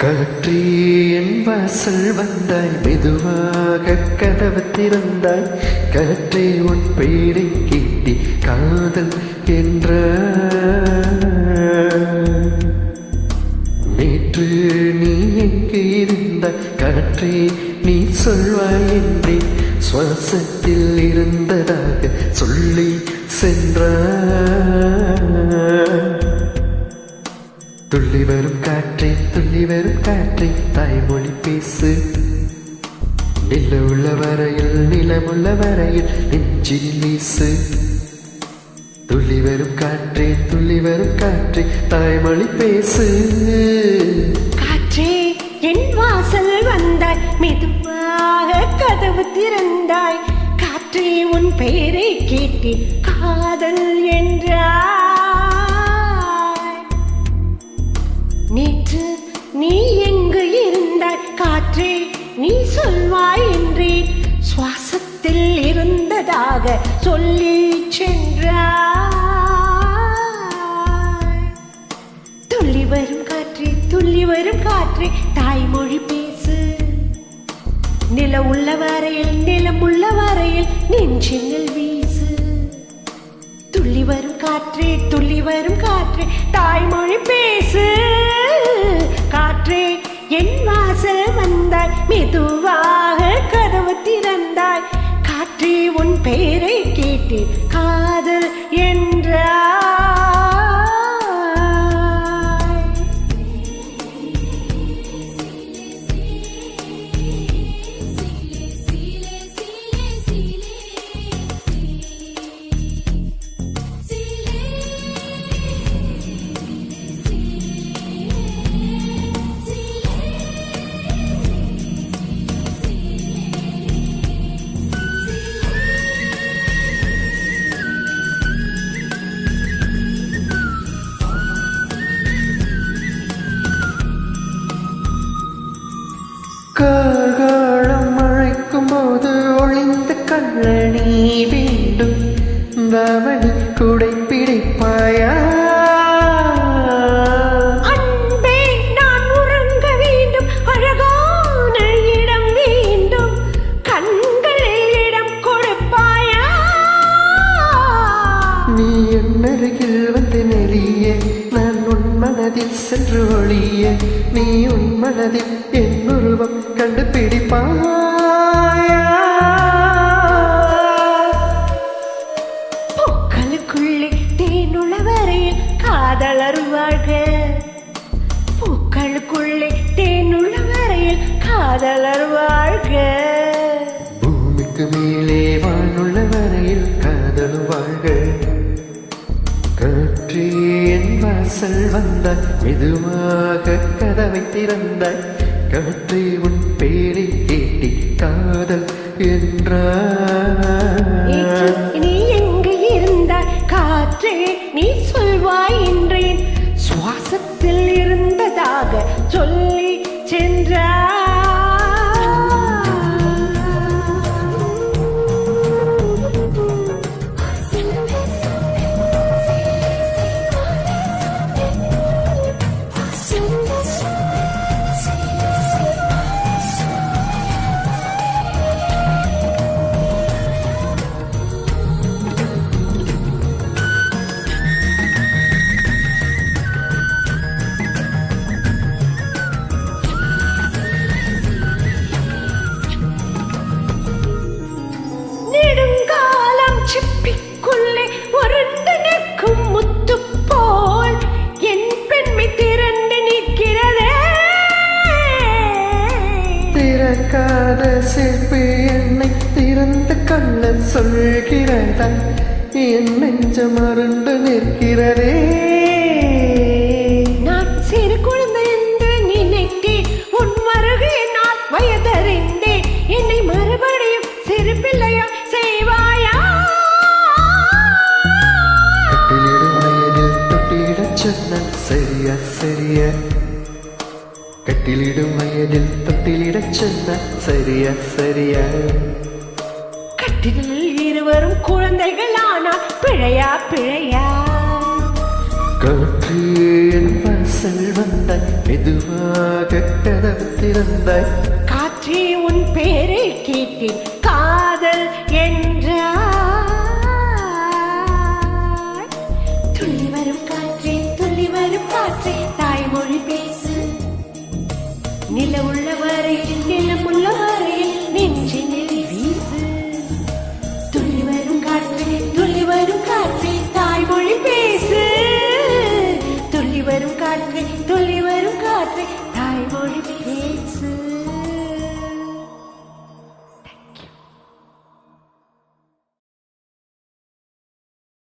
காற்றே என் வாசல் வந்தாய் மெதுவாக கதவு திறந்தாய். காற்றே உன் பெயரை கேட்டி காதல் என்ற நேற்று நீ எங்கே இருந்த காற்றே நீ சொல்வாய் என்றே சுவாசத்தில் இருந்ததாக சொல்லி சென்றாய். துள்ளி வரும் காற்றே துள்ளி வரும் காற்றே தாய்மொழி பேசு. நில உள்ள வரையில் நிலமுள்ள வரையில் நெஞ்சில் வீசு. துள்ளி வரும் காற்றே துள்ளி வரும் காற்றே தாய்மொழி பேசு. காற்றே என் வாசல் வந்தாய் மெதுவாக கதவு திறந்தாய். காற்றே உன் பெயரை கேட்டு காதல் என்றாய். நேற்று நீ எங்கு இருந்தாய்? காற்றே நீ சொல்வாய் என்றேன் சுவாசத்தில் இருந்ததாக சொல்லி சென்றாய். துள்ளி வரும் காற்றே துள்ளி வரும் காற்றே. தாய்மொழி பேசு. நில உள்ள வரையில் நிலம் உள்ள வரையில் நெஞ்சினில் வீசு. துள்ளி வரும் காற்றே துள்ளி வரும் காற்றே. தாய்மொழி பேசு. என் வாச வந்தாய் மெதுவாக கதவு திறந்தாய். காற்றி உன் பெயரை காகாலம் அழைக்கும் போது ஒளிந்த கண்ணணி வேண்டும். தாவணி குடை பிடிப்பாயா நீ என் அருகில் வந்து நெறிய. நான் உன் மனதில் சென்று ஒளிய. நீ உன் மனதில் என் உருவம் கண்டுபிடிப்பாயா? பூக்களுக்குள்ளே தேனுள்ள வரையில் காதலர் வாழ்க பூக்களுக்குள்ளே தேனுள்ள வரையில் காதலர் வாழ்க பூமிக்கு மேலே வானுள்ள வரையில் காதல் வாழ்க காற்றே என் வாசல் வந்தாய் மெதுவாக கதவை திறந்தாய். காற்றே உன் பேரை கேட்டி காதல் என்றாய் திறக்காத சிற்பி என்னை திறந்து கள்ள சொல்கிறதா? என் நெஞ்சம் அருண்டு நிற்கிறதே. நான் சிறு குழந்தை என்று நினைத்தேன். உன் வருகை நான் வயதறிந்தேன். என்னை மறுபடியும் சிறு பிள்ளையா செய்வாயா? கட்டிலிடும் வயதில் தொட்டியிடச் சரியா சரியா கட்டிலிடும் வயதில் தொட்டிலிடச் சொன்னான் சரியா சரியா. கட்டிலில் இருவரும் குழந்தைகள் ஆனால் பிழையா பிழையா? காற்று என் வாசல் வந்தாய் மெதுவாக கதவு திறந்தாய். காற்றே உன் பேரை கேட்டேன். நில உள்ள நிலம் உள்ள நெஞ்சினில் வீசு. துள்ளி வரும் காற்றே துள்ளி வரும் காற்றே தாய்மொழி பேசு. துள்ளி வரும் காற்றே துள்ளி வரும் காற்றே தாய்மொழி பேசு.